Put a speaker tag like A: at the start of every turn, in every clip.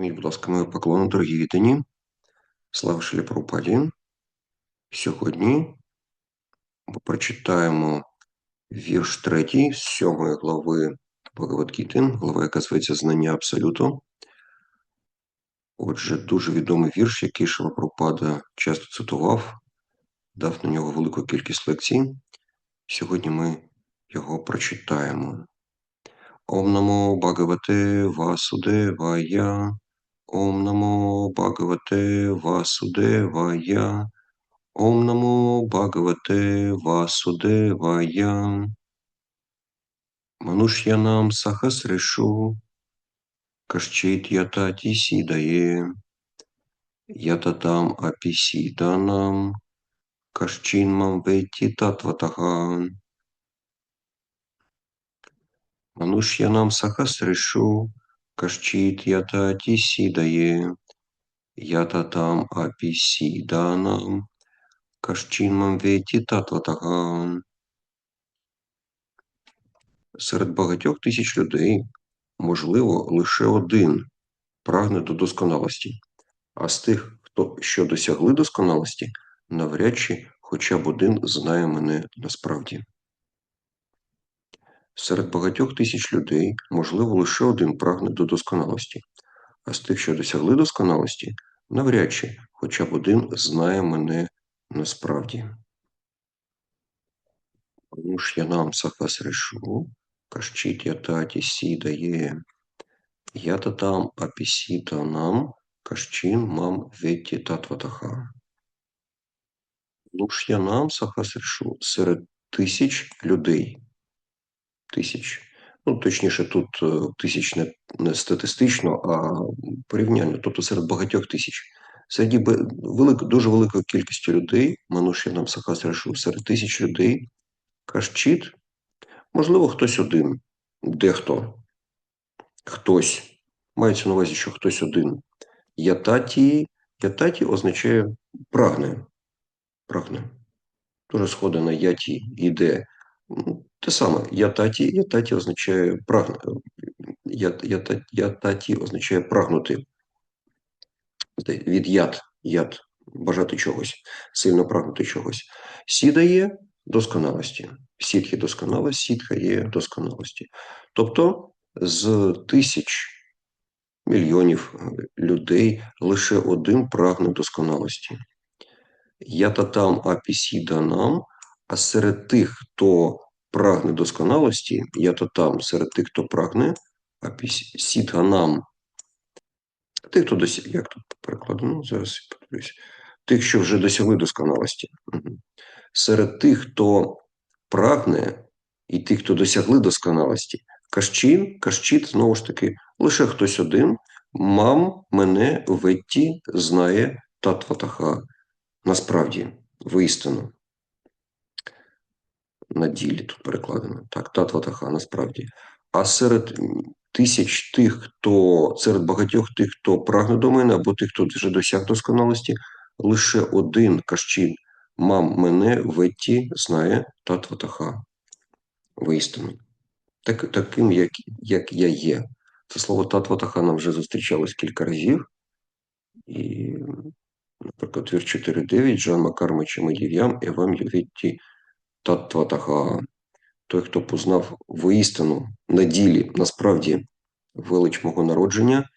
A: Прийміть, будь ласка, мою поклону, дорогі вітані. Слава Шилі Прабхупаді. Сьогодні ми прочитаємо вірш третій з сьомої глави Бхагавадгіти, глава, яка зветься Знання Абсолюту. Отже, дуже відомий вірш, який Шила Прабхупада часто цитував, дав на нього велику кількість лекцій. Сьогодні ми його прочитаємо. Ом намо Васудевая. Ом намо Бхагавате Васудевая. Ом намо Бхагавате Васудевая. Мануш'янам сахасришу. Кашчит ятати сідає. Ятатам апісіданам. Кашчин мам ветті татватага. Мануш'янам сахасришу. Кашчит ятати сідає. Ятатам апісіданам. Кашчинмам веті татватага. Серед багатьох тисяч людей, можливо, лише один прагне до досконалості, а з тих, хто що досягли досконалості, навряд чи хоча б один знає мене насправді. Серед багатьох тисяч людей, можливо, лише один прагне до досконалості, а з тих, що досягли досконалості, навряд чи хоча б один знає мене насправді. Муш'янам сахасришу, кашчит ятаті сідає, ятатам апісітанам, кашчин мам ветті татватаха. Муш'янам сахасришу серед тисяч людей. Тисяч. Ну, точніше, тут е, тисяч не, не статистично, а порівняння, тобто серед багатьох тисяч. Серед велик, дуже великої кількості людей, Мануш'янам сахасришу, серед тисяч людей Кашчит, можливо, хтось один, дехто, хтось. Мається на увазі, що хтось один. Ятаті, ятаті означає прагне. Прагне. Дуже сходи на яті іде. Ну, те саме, ятаті, ятаті означає прагне. Ятаті, означає прагнути. Від яд, яд, бажати чогось, сильно прагнути чогось. Сідає досконалості. Сітхи досконалості, сітха є досконалості. Тобто з тисяч мільйонів людей лише один прагне досконалості. Ятатам апісіданам, а серед тих, хто прагне досконалості, ятатам серед тих, хто прагне апісіданам, тих, хто досяг, як тут перекладено, зараз я подивлюсь, тих, що вже досягли досконалості. Серед тих, хто прагне, і тих, хто досягли досконалості, кащин, кащит, знову ж таки, лише хтось один, мам мене ветті знає татватаха. Насправді, вистину. На ділі тут перекладено. Так, татватаха, насправді. А серед тисяч тих, хто серед багатьох тих, хто прагне до мене, або тих, хто вже досяг досконалості, лише один кащин – Мам мене Ветті знає татватаха воістину. Так, таким, як як я є. Це слово татватаха нам вже зустрічалось кілька разів. І, наприклад, вір 4.9 Жан Макар Чимадів'ям Евам Євітті татватаха. Той, хто познав воістину на ділі, насправді, велич мого народження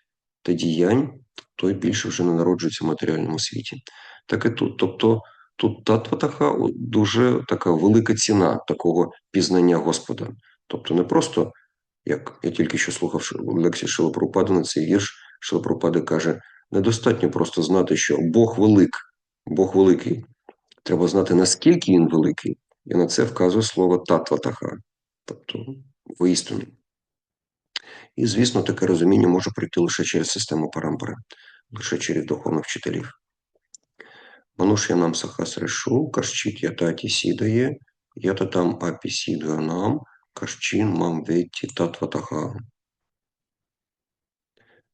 A: та діянь, той більше вже не народжується в матеріальному світі. Так і тут. Тобто Тут татватаха дуже така велика ціна такого пізнання Господа. Тобто не просто, як я тільки що слухав лекції Шилопрупади на цей вірш, Шилопрупада каже, недостатньо просто знати, що Бог велик, Бог великий. Треба знати, наскільки він великий, і на це вказує слово татватаха, тобто воістину. І, звісно, таке розуміння може прийти лише через систему парампори, лише через духовних вчителів. Мануш'янам сахасришу, кашчит ятаті сідає, ятатам апі сідганам, кашчин мам ветті татватаха.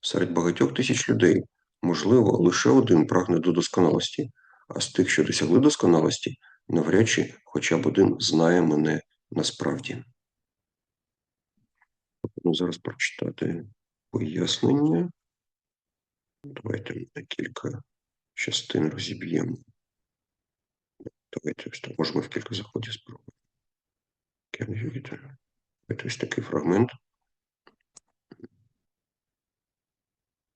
A: Серед багатьох тисяч людей, можливо, лише один прагне до досконалості, а з тих, що досягли досконалості, навряд чи хоча б один знає мене насправді. Ну, Зараз прочитати пояснення. Давайте на кілька частин розіб'ємо. Давайте можемо в кілька заходів спробувати. Давайте ось такий фрагмент.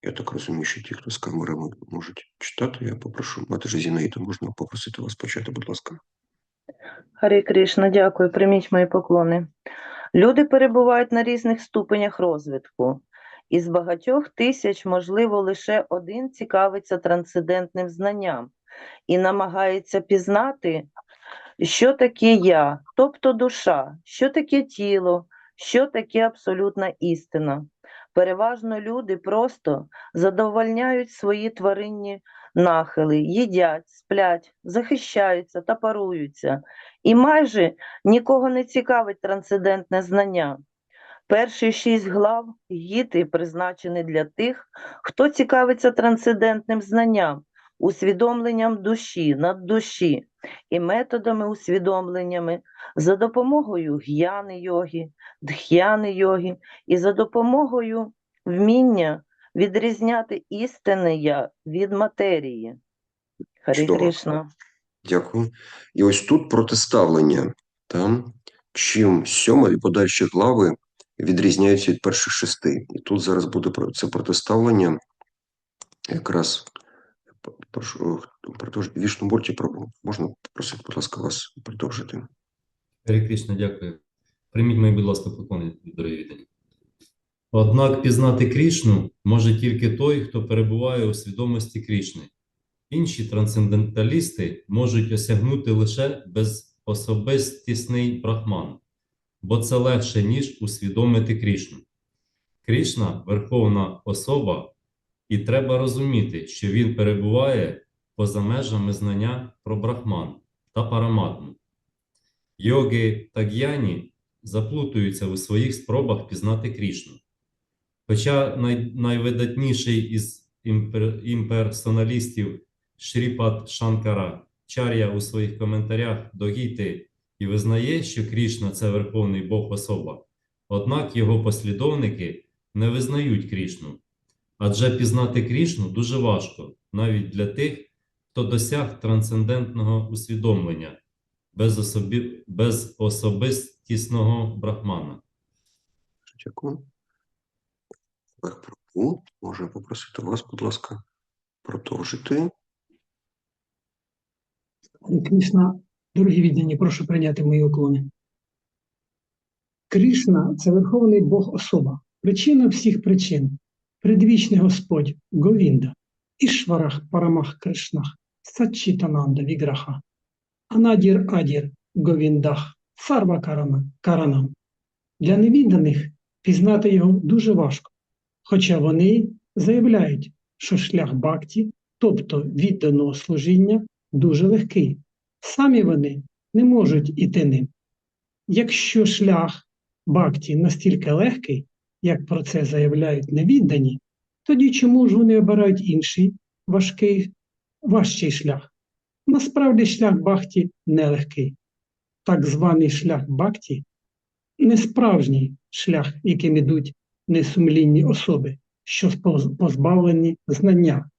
A: Я так розумію, що ті, хто з камерами можуть читати, я попрошу. Мати ж Зінаїда, можна попросити вас почати, будь ласка.
B: Харі Кришна, дякую, прийміть мої поклони. Люди перебувають на різних ступенях розвитку. Із багатьох тисяч, можливо, лише один цікавиться трансцендентним знанням і намагається пізнати, що таке я, тобто душа, що таке тіло, що таке абсолютна істина. Переважно люди просто задовольняють свої тваринні нахили, їдять, сплять, захищаються та паруються, і майже нікого не цікавить трансцендентне знання. Перші шість глав гіти призначені для тих, хто цікавиться трансцендентним знанням, усвідомленням душі, наддуші і методами усвідомленнями за допомогою г'яни йоги, дх'яни йоги і за допомогою вміння відрізняти істинне я від матерії. Харі Кришна.
A: Дякую. І ось тут протиставлення. Там, чим сьома і подальші глави відрізняються від перших шести. І тут зараз буде це протиставлення. Якраз прошу продовж Вішнуборті, про- можна попросити, будь ласка, вас продовжити.
C: Гарі Кришна, дякую. Прийміть мої, будь ласка, поклони, дорогі віддані. Однак пізнати Крішну може тільки той, хто перебуває у свідомості Крішни. Інші трансценденталісти можуть осягнути лише безособистісний брахман, бо це легше, ніж усвідомити Крішну. Крішна – верховна особа, і треба розуміти, що він перебуває поза межами знання про брахман та параматму. Йоги та г'яні заплутуються у своїх спробах пізнати Крішну. Хоча най, найвидатніший із імпер, імперсоналістів Шріпат Шанкара Чар'я у своїх коментарях до Гіти і визнає, що Крішна – це верховний Бог особа, однак його послідовники не визнають Крішну. Адже пізнати Крішну дуже важко, навіть для тих, хто досяг трансцендентного усвідомлення без, особі... без особистісного брахмана.
A: Дякую. Прабу, можу попросити вас, будь ласка, продовжити.
D: Харе Кришна, дорогі віддані, прошу прийняти мої уклони. Кришна це верховний Бог особа, причина всіх причин, предвічний Господь Говінда, Ішварах Парамах Кришнах, Сачітананда Віграха, Анадір Адір Говіндах, Сарва Карана, Каранам. Для невідданих пізнати його дуже важко, хоча вони заявляють, що шлях бхакті, тобто відданого служіння, дуже легкий. Самі вони не можуть іти ним. Якщо шлях бхакті настільки легкий, як про це заявляють невіддані, тоді чому ж вони обирають інший важкий, важчий шлях? Насправді шлях бхакті нелегкий. Так званий шлях бхакті не справжній шлях, яким ідуть несумлінні особи, що позбавлені знання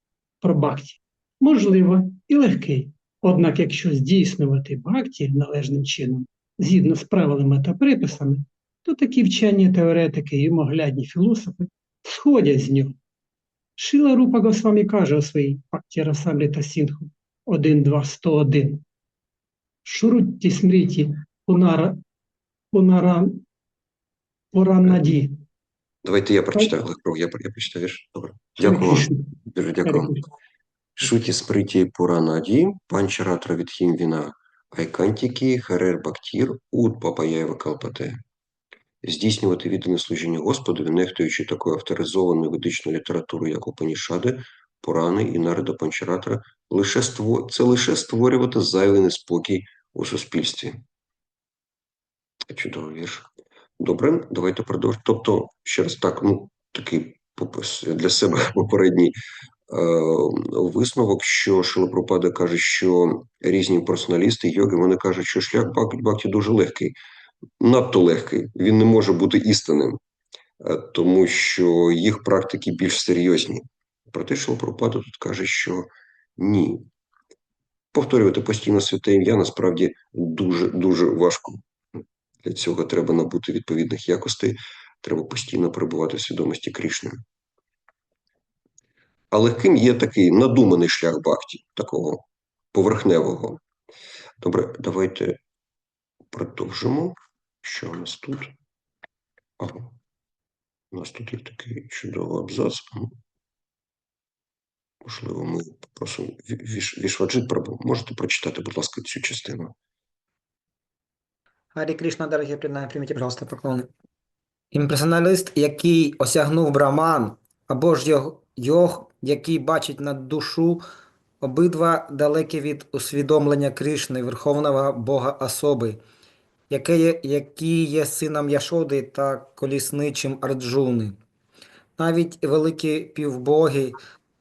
D: про бхакті. Можливо, і легкий. Однак, якщо здійснювати бхакті належним чином, згідно з правилами та приписами, то такі вчені теоретики і моглядні філософи сходять з нього. Шила Рупа Госвамі каже у своїй Пакті Расамріта Сінху 1.2.101 Шурутті смріті пунара, пунара, Пуранаді.
A: Давайте я прочитаю, я, я прочитаю. Добре. Дякую вам. Дуже дякую. Шуті сприті Пуранаді, Панчаратра Відхім Віна, Айкантіки, Харер Бактір, Уд Папаяєва Калпате. Здійснювати віддане служіння Господові, нехтуючи такою авторизованою ведичною літературою, як Упанішади, Пурани і Нарида Панчаратра, лише ство... це лише створювати зайвий неспокій у суспільстві. Чудовий вірш. Добре, давайте продовжимо. Тобто, ще раз так, ну, такий попис для себе попередній е, висновок, що Шилапропада каже, що різні персоналісти, йоги, вони кажуть, що шлях Бак- Бхакті дуже легкий, надто легкий. Він не може бути істинним, е, тому що їх практики більш серйозні. Проте Шилапрапада тут каже, що ні. Повторювати постійно святе ім'я насправді дуже дуже важко. Для цього треба набути відповідних якостей, треба постійно перебувати в свідомості Крішни. А легким є такий надуманий шлях бхакті, такого поверхневого. Добре, давайте продовжимо. Що у нас тут? Ага. У нас тут є такий чудовий абзац. Можливо, ми попросимо Ві- Віш, Вішваджит Прабу. Можете прочитати, будь ласка, цю частину.
E: Гарі Кришна, дорогі преданні, прийміть, пожалуйста, поклони. Імперсоналіст, який осягнув браман, або ж йог, йог, який бачить над душу, обидва далекі від усвідомлення Кришни, Верховного Бога особи, яке є, який є сином Яшоди та колісничим Арджуни. Навіть великі півбоги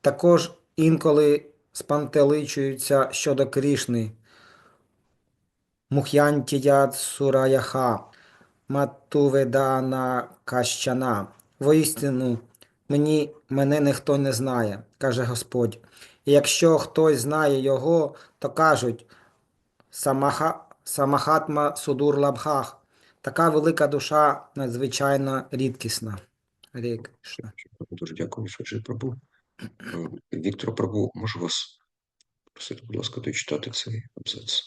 E: також інколи спантеличуються щодо Кришни. Мух'янтіят Сураяха, Матуведана Кащана. Воістину, мені, мене ніхто не знає, каже Господь. І якщо хтось знає його, то кажуть Самаха, Самахатма Судур Лабхах. Така велика душа надзвичайно рідкісна. Гарі Кришна.
A: Дуже дякую, Вішваджит Прабу. Е, Віктор Прабу, можу вас просити, будь ласка, дочитати цей абзац.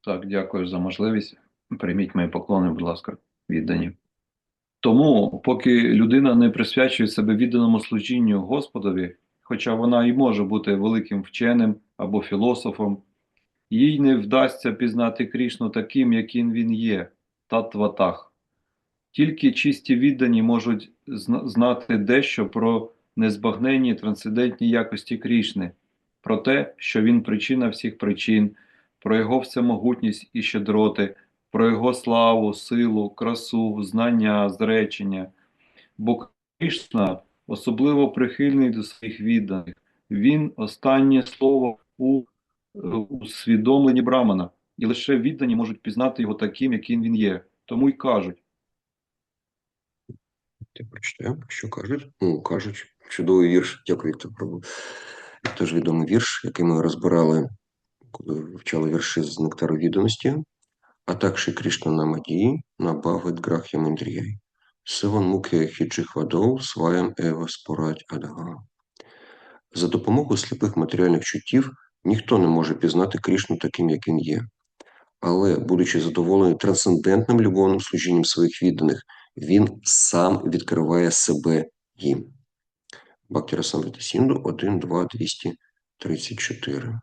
F: Так, дякую за можливість. Прийміть мої поклони, будь ласка, віддані. Тому, поки людина не присвячує себе відданому служінню Господові, хоча вона і може бути великим вченим або філософом, їй не вдасться пізнати Крішну таким, яким він є, татватах. Тільки чисті віддані можуть знати дещо про незбагненні трансцендентні якості Крішни, про те, що він причина всіх причин, про його всемогутність і щедроти, про його славу, силу, красу, знання, зречення. Бо Кришна особливо прихильний до своїх відданих. Він останнє слово у усвідомленні Брамана, і лише віддані можуть пізнати його таким, яким він є. Тому й кажуть.
A: Я прочитаю, що кажуть. Ну, кажуть, чудовий вірш. Дякую, Віктор Прабу. Теж відомий вірш, який ми розбирали, коли вивчали вірші з нектару відданості. А так Ші Кришна на Мадії, на Бхагават Грах'я Мандріяй. Сиван Мукhe Хіджих Вадов, Сваям Ева Спорадь Адага. За допомогою сліпих матеріальних чуттів ніхто не може пізнати Кришну таким, як він є. Але, будучи задоволений трансцендентним любовним служінням своїх відданих, він сам відкриває себе їм. Бактіра Сінду 1, 2, 234.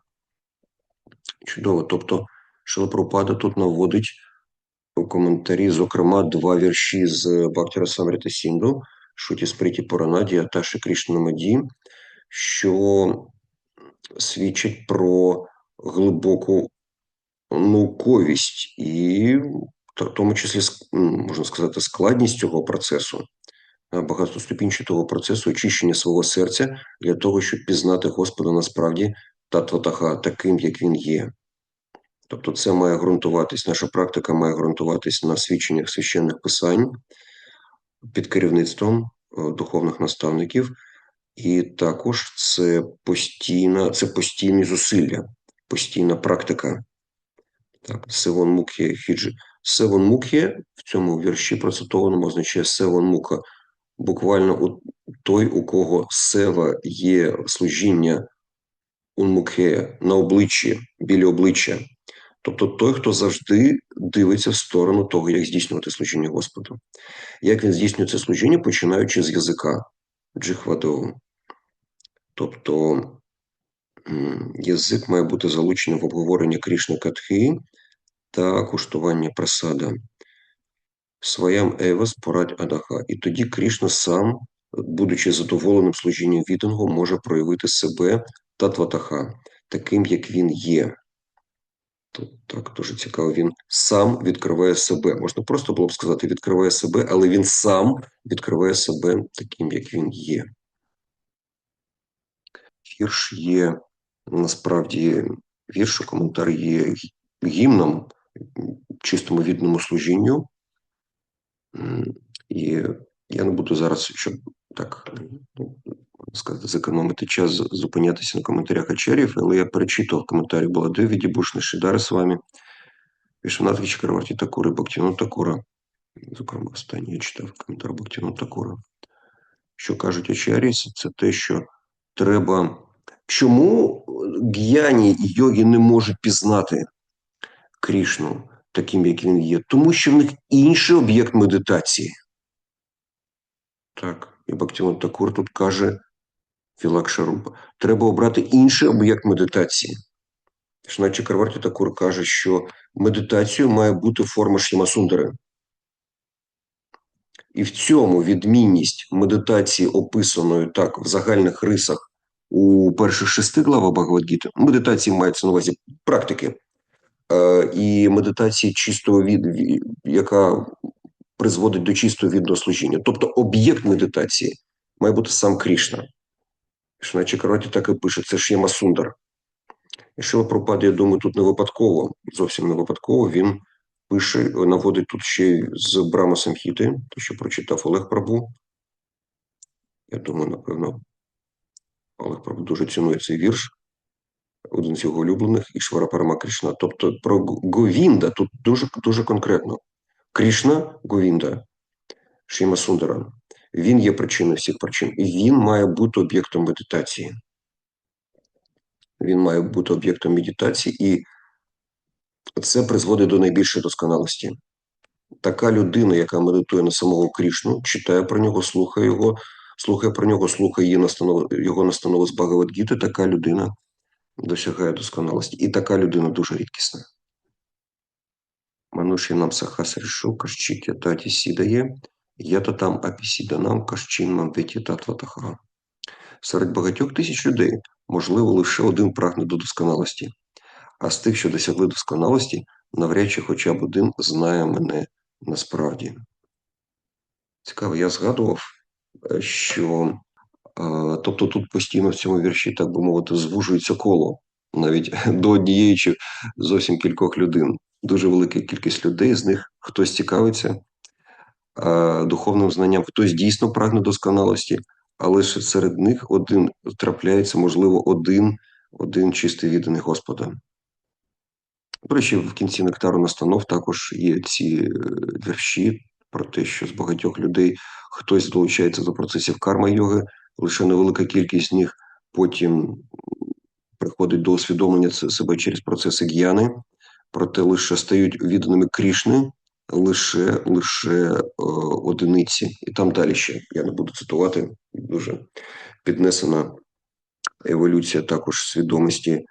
A: Чудово. Тобто, Шилапрупада тут наводить у коментарі, зокрема, два вірші з Бактіра Самрита Сінду, Шуті Сприті Поранаді, Аташі Кришнамаді, що свідчать про глибоку науковість і в тому числі, можна сказати, складність цього процесу, е, багатоступінчатого процесу очищення свого серця для того, щоб пізнати Господа насправді татватаха таким, як він є. Тобто, це має ґрунтуватись, наша практика має ґрунтуватись на свідченнях священних писань під керівництвом е, духовних наставників, і також це постійна, це постійні зусилля, постійна практика. Так, Севон Мукхе Хіджі. Севон Мукхе в цьому вірші процитованому означає Севон Муха. Буквально у той, у кого сева є служіння унмукхея на обличчі, біля обличчя. Тобто той, хто завжди дивиться в сторону того, як здійснювати служіння Господу. Як він здійснює це служіння, починаючи з язика джихвадову. Тобто язик має бути залучений в обговорення Крішни Катхи та куштування прасада. Своям Евас порадь Адаха. І тоді Крішна сам, будучи задоволеним служінням відданого, може проявити себе татватаха, таким, як він є. Тут так дуже цікаво. Він сам відкриває себе. Можна просто було б сказати, відкриває себе, але він сам відкриває себе таким, як він є. Вірш є насправді вірш, коментар є гімном чистому відному служінню. І я не буду зараз, щоб так ну, сказати, зекономити час, зупинятися на коментарях ачарів, але я перечитував коментарі Баладе, Відібушни, Шидара з вами, Вішванатки Чакраварті Такури, Бактіну Такура. Зокрема, останній я читав коментар Бактіну Такура. Що кажуть ачарі, це те, що треба. Чому г'яні і йоги не можуть пізнати Крішну таким, як він є? Тому що в них інший об'єкт медитації. Так, і Бактіон Такур тут каже Філакшарупа, треба обрати інший об'єкт медитації. Шначе Карварті Такур каже, що медитацією має бути форма Шімасундери. І в цьому відмінність медитації, описаної так в загальних рисах у перших шести главах Багавадгіти, медитації мається на увазі практики, е, і медитації чистого від, яка призводить до чистого відного служіння. Тобто об'єкт медитації має бути сам Крішна. Шна Чакароті так і пише, це ж є Масундар. І Шила Пропад, я думаю, тут не випадково, зовсім не випадково, він пише, наводить тут ще з Брама Самхіти, те, що прочитав Олег Прабу. Я думаю, напевно, Олег Прабу дуже цінує цей вірш, один з його улюблених, і Швара Парама Кришна. Тобто про Говінда тут дуже, дуже конкретно. Кришна Говінда, Шіма Сундара. Він є причиною всіх причин, і він має бути об'єктом медитації. Він має бути об'єктом медитації, і це призводить до найбільшої досконалості. Така людина, яка медитує на самого Крішну, читає про нього, слухає його, слухає про нього, слухає її настанови, його настанови з Багавадгіти, така людина досягає досконалості. І така людина дуже рідкісна. Мануші нам сахас рішу, кашчит ятаті сідає, ята там апісіданам, кашчин мам веті татватаха. Серед багатьох тисяч людей, можливо, лише один прагне до досконалості. А з тих, що досягли досконалості, навряд чи хоча б один знає мене насправді. Цікаво, я згадував, що е, тобто тут постійно в цьому вірші, так би мовити, звужується коло навіть до однієї чи зовсім кількох людей. Дуже велика кількість людей, з них хтось цікавиться е, духовним знанням, хтось дійсно прагне досконалості, але ж серед них один трапляється, можливо, один, один чистий відданий Господа. До в кінці нектару настанов також є ці е, вірші про те, що з багатьох людей хтось долучається до процесів карма-йоги, лише невелика кількість з них потім приходить до усвідомлення себе через процеси г'яни, проте лише стають відданими Крішни лише, лише е, одиниці. І там далі ще, я не буду цитувати, дуже піднесена еволюція також свідомості,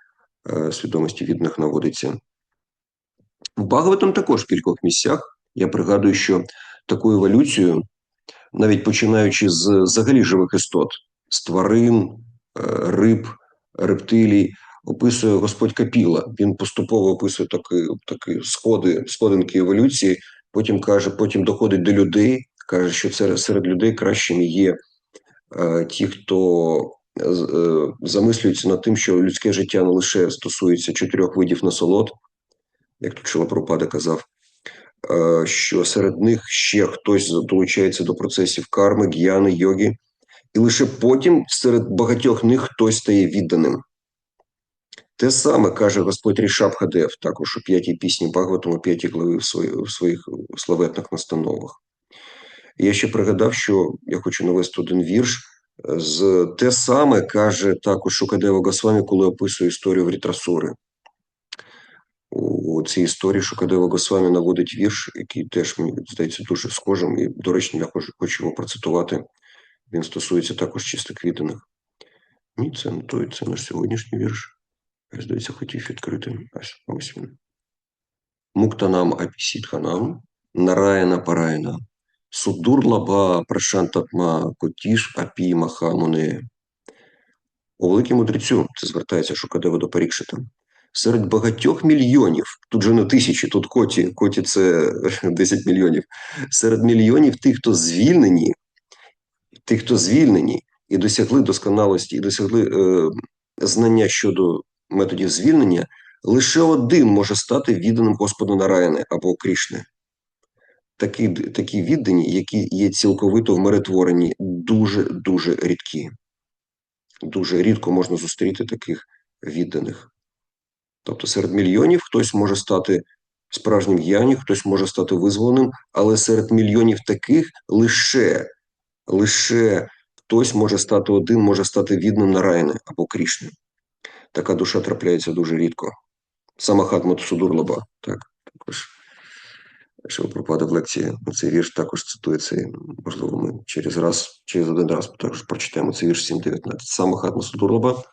A: е, свідомості відданих наводиться. В Багаватам також в кількох місцях. Я пригадую, що таку еволюцію, навіть починаючи з взагалі живих істот, з тварин, е, риб, рептилій, описує Господь Капіла. Він поступово описує такі, такі сходи, сходинки еволюції. Потім каже, потім доходить до людей, каже, що це серед людей кращими є е, ті, хто е, замислюється над тим, що людське життя не лише стосується чотирьох видів насолод, як тут Шилапропада казав, що серед них ще хтось долучається до процесів карми, г'яни, йоги, і лише потім серед багатьох них хтось стає відданим. Те саме каже Господь Рішабхадев також у п'ятій пісні Багаватам, у п'ятій главі в, свої, в своїх славетних настановах. Я ще пригадав, що я хочу навести один вірш. е, З те саме каже також Шукадева Госвамі, коли описує історію Врітрасури. У цій історії Шукадева Госвамі наводить вірш, який теж мені здається дуже схожим. І, до речі, я хочу, його процитувати. Він стосується також чистих відданих. Ні, це не той, це наш сьогоднішній вірш. Я, здається, хотів відкрити. Ось, ось він. Муктанам апісітханам, нараяна параяна, судурлаба прашантатма котіш апі махамуне. У великій мудрецю, це звертається Шукадева до Парікшита, серед багатьох мільйонів, тут же не тисячі, тут коті, коті це 10 мільйонів, серед мільйонів тих, хто звільнені, тих, хто звільнені і досягли досконалості, і досягли е, знання щодо методів звільнення, лише один може стати відданим Господу Нараяни або Крішни. Такі, такі віддані, які є цілковито вмиротворені, дуже-дуже рідкі. дуже рідко можна зустріти таких відданих. Тобто серед мільйонів хтось може стати справжнім гіані, хтось може стати визволеним, але серед мільйонів таких лише, лише хтось може стати один, може стати відним Нараяни або Крішни. Така душа трапляється дуже рідко. Сама Хатма Судурлаба, так, також. Шилпропада в лекції цей вірш також цитується. Можливо, ми через раз, через один раз також прочитаємо цей вірш 7.19. Саме Хатма Судурлаба.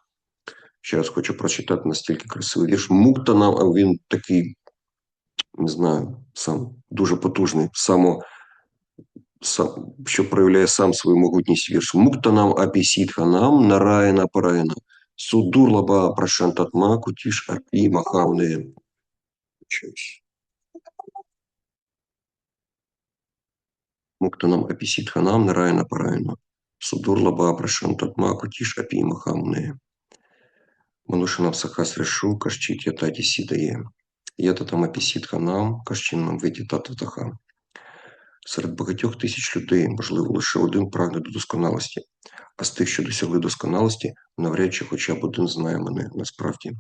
A: Ще раз хочу прочитати настільки красивий вірш. Мукта нам, а він такий, не знаю, сам дуже потужний, само, сам, що проявляє сам свою могутність вірш. Мукта нам апісітха нам нараїна параїна. Судурлаба прашантатма кутіш апі махавне. Муктанам апісітханам нараїна параїна. Судурлаба прашантатма кутіш апі махавне. Манушанам сахас решу кашчит ятаті сідає. Ята там апісітханам кашчинам виді татватаха. Серед багатьох тисяч людей, можливо, лише один прагне до досконалості, а з тих, що досягли досконалості, навряд чи хоча б один знає мене насправді.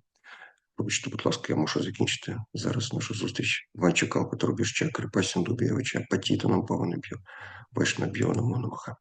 A: Вибачте, будь ласка, я мушу закінчити зараз нашу зустріч. Ван Чекал, Петро Біщак, Крипасін Дубєвича, Патіта нам Паванеб'ю, Вайшнаб'ю, Намонамаха.